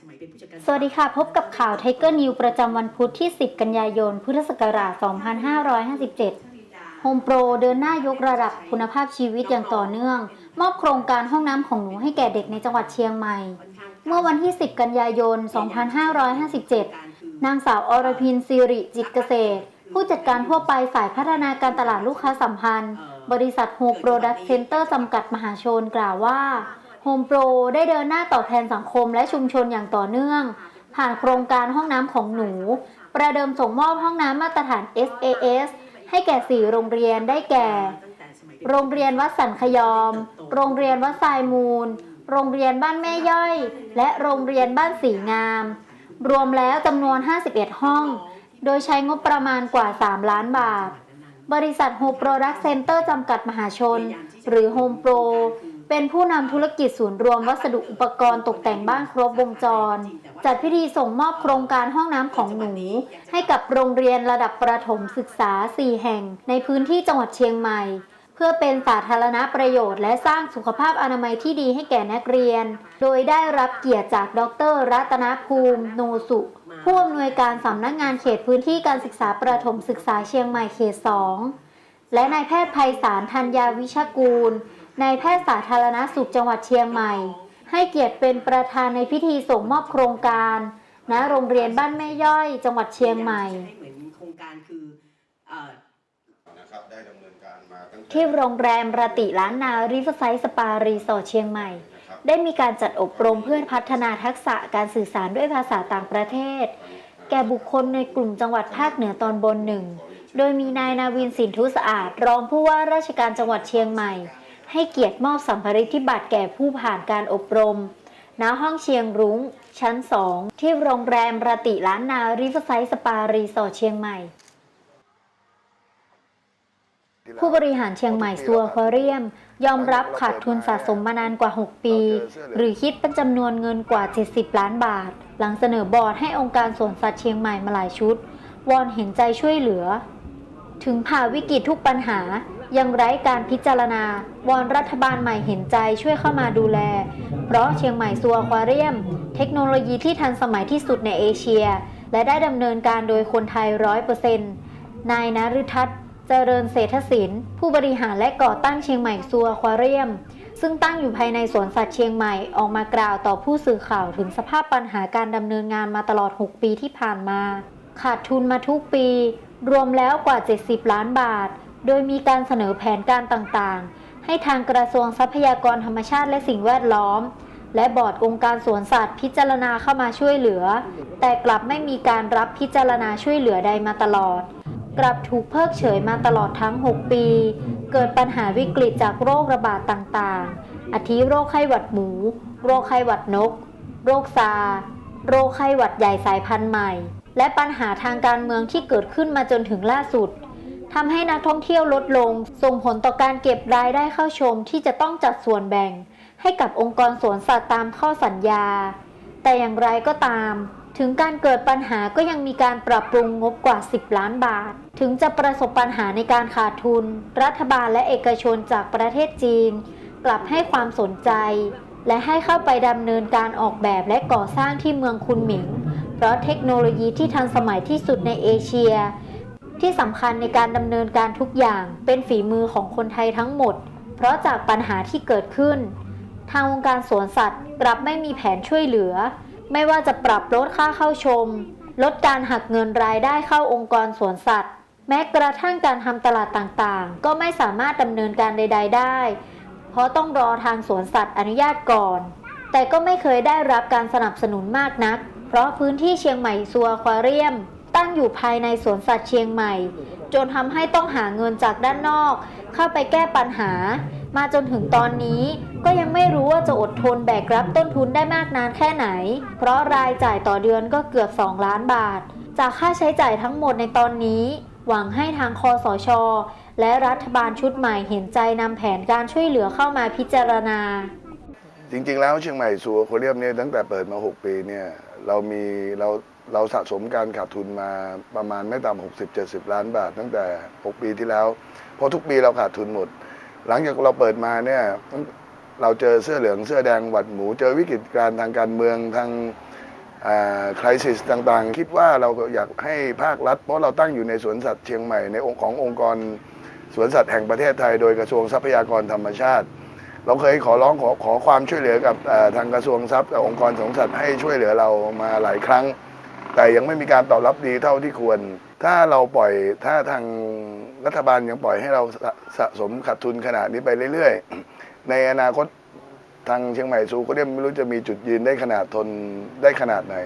สมัยเป็นผู้จัดการ สวัสดีค่ะ พบกับข่าว Tiger News ประจำวันพุธที่ 10 กันยายน พุทธศักราช 2557 Home Pro เดินหน้ายกระดับคุณภาพชีวิตอย่างต่อเนื่อง มอบโครงการห้องน้ำของหนูให้แก่เด็กในจังหวัดเชียงใหม่ เมื่อวันที่ 10 กันยายน 2557 นางสาวอรพินสิริจิตเกษตร ผู้จัดการทั่วไปฝ่ายพัฒนาการตลาดลูกค้าสัมพันธ์ บริษัท Home Product Center จำกัดมหาชนกล่าวว่า Home Pro ได้เดินหน้าตอบแทนสังคมและชุมชนอย่างต่อเนื่อง ผ่านโครงการห้องน้ำของหนู ประเดิมส่งมอบห้องน้ำมาตรฐาน SAS ให้แก่4โรงเรียนได้แก่ โรงเรียนวัดสันขยอม โรงเรียนวัดทรายมูล โรงเรียนบ้านแม่ย่อย และโรงเรียนบ้านสีงาม รวมแล้วจำนวน 51 ห้อง โดยใช้งบประมาณกว่า 3 ล้านบาท บริษัท Home Product Center จำกัดมหาชน หรือ Home Pro เป็นผู้นำธุรกิจศูนย์รวมวัสดุอุปกรณ์ตกแต่งบ้านครบวงจร จัดพิธีส่งมอบโครงการห้องน้ำของหนู ให้กับโรงเรียนระดับประถมศึกษา 4 แห่ง ในพื้นที่จังหวัดเชียงใหม่ เพื่อเป็นสาธารณประโยชน์และสร้างสุขภาพอนามัยที่ดีให้แก่นักเรียน โดยได้รับเกียรติจากดร รัตนภูมิ โนสุผู้อำนวยการสำนักงานเขตพื้นที่การศึกษาประถมศึกษาเชียงใหม่เขต 2 และนายแพทย์ไพศาลธัญญาวิชกูล นายแพทย์สาธารณสุขจังหวัดเชียงใหม่ ให้เกียรติเป็นประธานในพิธีส่งมอบโครงการณโรงเรียนบ้านแม่ย่อย จังหวัดเชียงใหม่เหมือนโครงการคือเอ่อนะครับได้ดำเนินการมาตั้งแต่ที่โรงแรมรติล้านนาริเวอร์ไซด์สปารีสอร์ทเชียงใหม่นะครับได้มีการจัดอบรมเพื่อพัฒนาทักษะการสื่อสารด้วยภาษาต่างประเทศ แก่บุคคลในกลุ่มจังหวัดภาคเหนือตอนบนหนึ่ง โดยมีนายนาวินสินทุสะอาด รองผู้ว่าราชการจังหวัดเชียงใหม่ ให้เกียรติมอบสัมภาริธิบัตรแก่ผู้ผ่านการอบรม ณ ห้องเชียงรุ้ง ชั้น 2 ที่โรงแรมรติล้านนาริเวอร์ไซสปารีสอร์ทเชียงใหม่ ผู้บริหารเชียงใหม่ซัวควาเรียม ยอมรับขาดทุนสะสมมานานกว่า 6 ปี หรือคิดเป็นจำนวนเงินกว่า 70 ล้านบาท หลังเสนอบอร์ดให้องค์การสวนสัตว์เชียงใหม่มาหลายชุด วอนเห็นใจช่วยเหลือ ถึงผ่าวิกฤตทุกปัญหา ยังไร้การพิจารณาวอนรัฐบาลใหม่เห็นใจช่วยเข้ามาดูแล เพราะเชียงใหม่ซัวควาเรียม เทคโนโลยีที่ทันสมัยที่สุดในเอเชีย และได้ดำเนินการโดยคนไทยร้อยเปอร์เซ็นต์นายนฤทัศน์เจริญเศรษฐศิลป์ผู้บริหารและก่อตั้งเชียงใหม่ซัวควาเรียม ซึ่งตั้งอยู่ภายในสวนสัตว์เชียงใหม่ออกมากล่าวต่อผู้สื่อข่าวถึงสภาพปัญหาการดำเนินงานมาตลอด 6 ปีที่ผ่านมา ขาดทุนมาทุกปี รวมแล้วกว่า 70 ล้านบาท โดยมีการเสนอแผนการต่างๆ ให้ทางกระทรวงทรัพยากรธรรมชาติและสิ่งแวดล้อม และบอร์ดองค์การสวนสัตว์พิจารณาเข้ามาช่วยเหลือ แต่กลับไม่มีการรับพิจารณาช่วยเหลือใดมาตลอด กลับถูกเพิกเฉยมาตลอดทั้ง 6 ปี เกิดปัญหาวิกฤตจากโรคระบาดต่างๆอาทิโรคไข้หวัดหมู โรคไข้หวัดนก โรคซา โรคไข้หวัดใหญ่สายพันธุ์ใหม่ และปัญหาทางการเมืองที่เกิดขึ้นมาจนถึงล่าสุด ทำให้นักท่องเที่ยวลดลง ส่งผลต่อการเก็บรายได้เข้าชมที่จะต้องจัดส่วนแบ่ง ให้กับองค์กรสวนสัตว์ตามข้อสัญญา แต่อย่างไรก็ตาม ถึงการเกิดปัญหาก็ยังมีการปรับปรุงงบกว่า 10 ล้านบาท ถึงจะประสบปัญหาในการขาดทุน รัฐบาลและเอกชนจากประเทศจีน กลับให้ความสนใจ และให้เข้าไปดำเนินการออกแบบและก่อสร้างที่เมืองคุนหมิง เพราะเทคโนโลยีที่ทันสมัยที่สุดในเอเชีย ที่สำคัญในการดำเนินการทุกอย่างเป็นฝีมือของคนไทยทั้งหมด เพราะจากปัญหาที่เกิดขึ้น ทางวงค์การสวนสัตว์กลับไม่มีแผนช่วยเหลือ ไม่ว่าจะปรับลดค่าเข้าชม ลดการหักเงินรายได้เข้าองค์กรสวนสัตว์ แม้กระทั่งการทำตลาดต่างๆ ก็ไม่สามารถดำเนินการใด ๆ ได้ เพราะต้องรอทางสวนสัตว์อนุญาตก่อน แต่ก็ไม่เคยได้รับการสนับสนุนมากนัก เพราะพื้นที่เชียงใหม่ซัวควาเรียม ตั้งอยู่ภายในสวนสัตว์เชียงใหม่ จนทำให้ต้องหาเงินจากด้านนอก เข้าไปแก้ปัญหา มาจนถึงตอนนี้ก็ยังไม่รู้ว่าจะอดทนแบกรับต้นทุนได้มากนานแค่ไหน เพราะรายจ่ายต่อเดือนก็เกือบ 2 ล้านบาท จากค่าใช้จ่ายทั้งหมดในตอนนี้ หวังให้ทางคอสชและรัฐบาลชุดใหม่เห็นใจนำแผนการช่วยเหลือเข้ามาพิจารณา จริงๆ แล้วเชียงใหม่สัวโคเรียมเนี่ยตั้งแต่เปิดมา 6 ปีเนี่ย เรามีเราเราสะสมการขาดทุนมาประมาณไม่ต่ำ60 70ล้านบาท ตั้งแต่ 6 ปีที่แล้ว เพราะทุกปีเราขาดทุนหมด หลังจากเราเปิดมาเนี่ยเราเจอเสื้อเหลืองเสื้อแดงหวัดหมู เจอวิกฤตการณ์ทางการเมืองทางคริสิสต่างๆ คิดว่าเราอยากให้ภาครัฐ เพราะเราตั้งอยู่ในสวนสัตว์เชียงใหม่ในองค์ขององค์กรสวนสัตว์แห่งประเทศไทย โดยกระทรวงทรัพยากรธรรมชาติ เราเคยขอร้องขอขอความช่วยเหลือกับทางกระทรวงทรัพย์กับองค์กรสวนสัตว์ให้ช่วยเหลือเรามาหลายครั้ง แต่ยังไม่มีการตอบรับดีเท่าที่ควร ถ้าเราปล่อยถ้าทางรัฐบาลยังปล่อยให้เราสะสะสมขาดทุนขนาดนี้ไปเรื่อย ๆ ในอนาคตทางเชียงใหม่ซูก็เรียมไม่รู้จะมีจุดยืนได้ขนาดทนได้ขนาดไหน